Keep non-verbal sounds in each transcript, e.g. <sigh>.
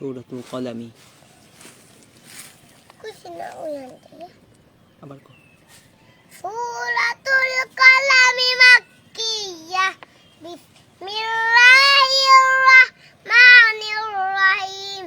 সৌরাতুল কলামি। আবার কো। সুরাতুল কালামি মাক্কিয়া। বিসমিল্লাহির রাহমানির রাহিম।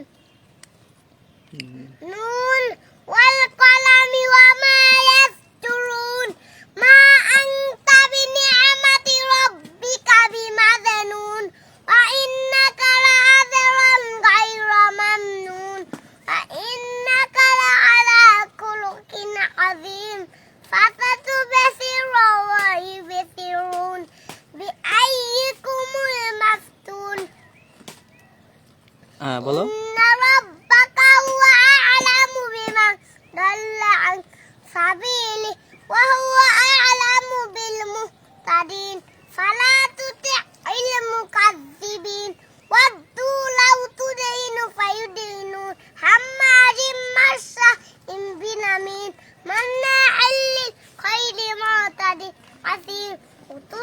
아직 어떨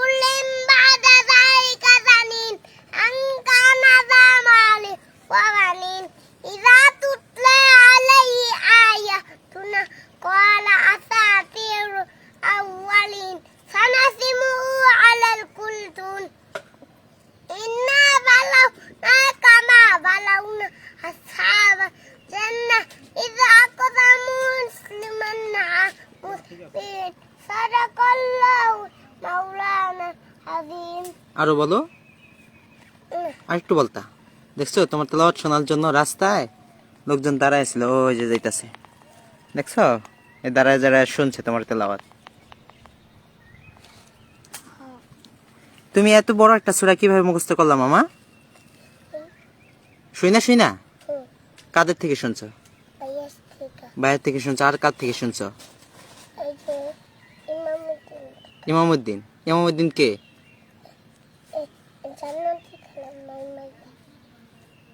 আরও বলো। আরেকটু বলতা। দেখছ তোমার তেলাওয়াত শোনার জন্য রাস্তায় লোকজন দাঁড়াইছিল ওই যে যাইতাছে। দেখছ? এ দাঁড়ায় দাঁড়ায় শুনছে তোমার তেলাওয়াত। তুমি এত বড় একটা সুরা কীভাবে মুখস্থ করলাম মামা? শুই না শুই না? কাদের থেকে শুনছো? বাইরের থেকে। শুনছো আর কার থেকে শুনছো? ইমামউদ্দিন ইমামউদ্দিন কে?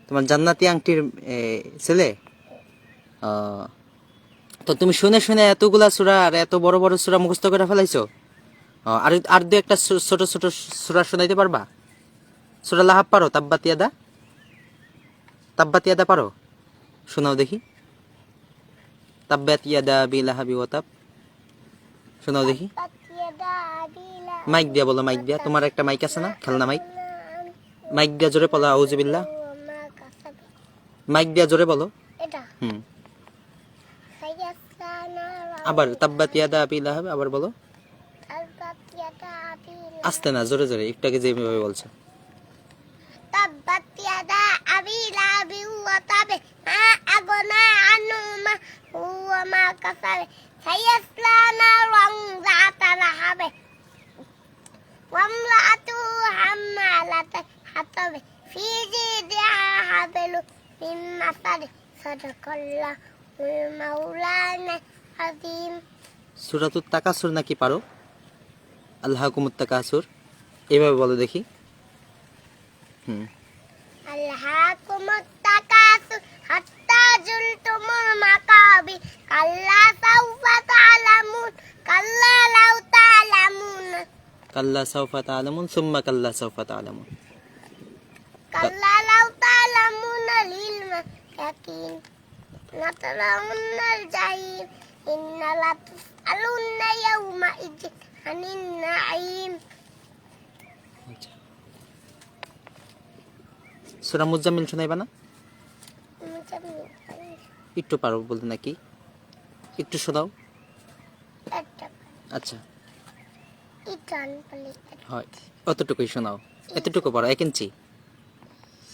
তোমার জান্নাতি আংটির ছেলে? তো তুমি শুনে শুনে এতগুলা সুরা আর এত বড় বড় সুরা মুখস্থ করে ফেলাইছো? আর আর দু একটা ছোট ছোট সুরা শোনাইতে পারবা? সুরা লাহাব পারো তাব্বাতিয়াদা তাব্বাতিয়াদা পারো? শোনাও দেখি। তাব্বাতিয়াদা বিলাহাবি ওয়াতাব শোনাও দেখি। মাইক দিয়া বলো মাইক দিয়া। তোমার একটা মাইক আছে না? খেলনা মাইক? মাইক দিয়া জোরে বলো আউজুবিল্লাহ মাইক দিয়া জোরে বলো। হুম। আবার তাব্বাত ইয়াদা আবি লাহাব আবার বলো। আস্তে না জোরে জোরে একটাকে যেভাবে বলছো। তাব্বাত ইয়াদা আবি লাহাবি ওয়া তাবে মা আগনা আনু মা ওয়া মা কাসাবে। সায়াসলা নারান যাতা লাহাবে। ওয়া আমরাতু হামালাতা حطب في جيدها حبل من مسد صدق الله المولانا العظيم সুরাতুত তাকাসুর নাকি পারো আল্লাহ কুমুত তাকাসুর এভাবে বলো দেখি হুম ألهاكم التكاثر حتى زرتم المقابر كلا سوف تعلمون كلا لو تعلمون কাল্লা সাউফা তালামুন সুম্মা কাল্লা সাউফা তালামুন كلا لو تعلمون العلم يقين لترون الجحيم إن لتسألن يومئذ عن النعيم সুরা মুজাম্মিল শোনাইবা না একটু পারো বলতে নাকি একটু শোনাও আচ্ছা ইটান বলে হয় অতটুকুই শোনাও এতটুকু পারো এক ইঞ্চি এ-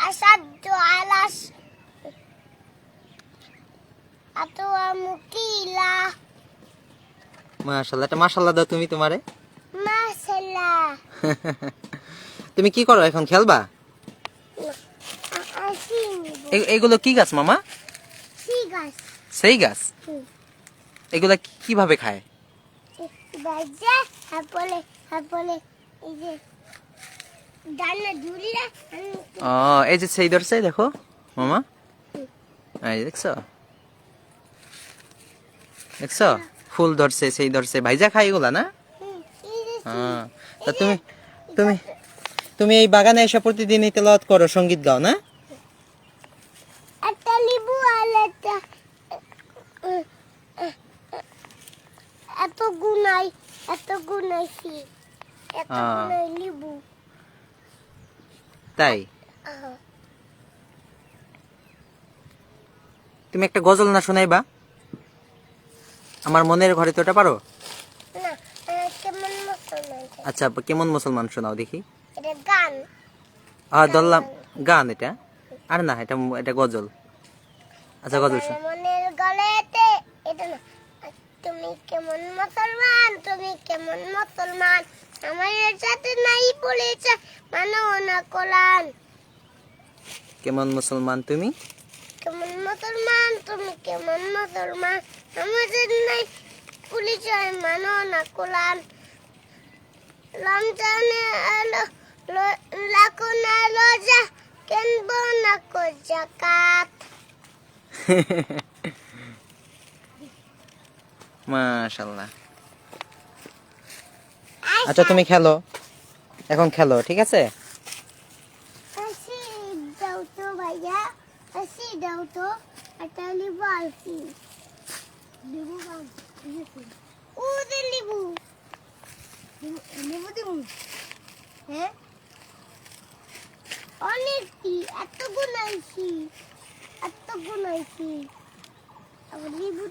أشد على الش- أتوى مكيلا মাশাল্লাহ এটা মাশাল্লাহ দাও তুমি তোমারে ما شاء الله <laughs> তুমি কি করো এখন খেলবা না, এ- এগুলো কি গাছ মামা ঠিক আছে সেই গাছ হুম। এগুলা কি- কিভাবে খায় ও এই যে সেই ধরছে দেখো মামা। এই দেখছ? দেখছ? ফুল ধরছে সেই ধরছে। ভাইজা খায় এগুলা না? হ্যাঁ। তা তুমি তুমি তুমি এই বাগানে এসে প্রতিদিন তেলাওয়াত করো সংগীত গাও না? একটা লিবু আর একটা এত গুনাই এত গুনাইছি এত। গুনাই লিবু। তাই? তুমি একটা গজল না শোনাইবা? আমার মনের ঘরে তো ওটা পারো? আচ্ছা কেমন মুসলমান শোনাও দেখি। গান। আহ গান এটা। আর না এটা এটা গজল। আচ্ছা গজল শোন। মনের গলেতে এটা না তুমি কেমন মুসলমান? তুমি কেমন মুসলমান? আমার সাথে নাই বলেছে মানো না কোরআন। কেমন মুসলমান তুমি? কেমন মুসলমান? তুমি কেমন মুসলমান? আমাদের নাই পরিচয় মানো না কোরআন। রমজানে এলো লো- লাখো না রোজা কেনবো না কো জাকাত। <laughs> মাশাল্লাহ আচ্ছা তুমি খেলো। এখন খেলো ঠিক আছে? হ্যাঁ? অনেকটি এত গুণ আইছি এত গুণ আইছি। আবার লিবু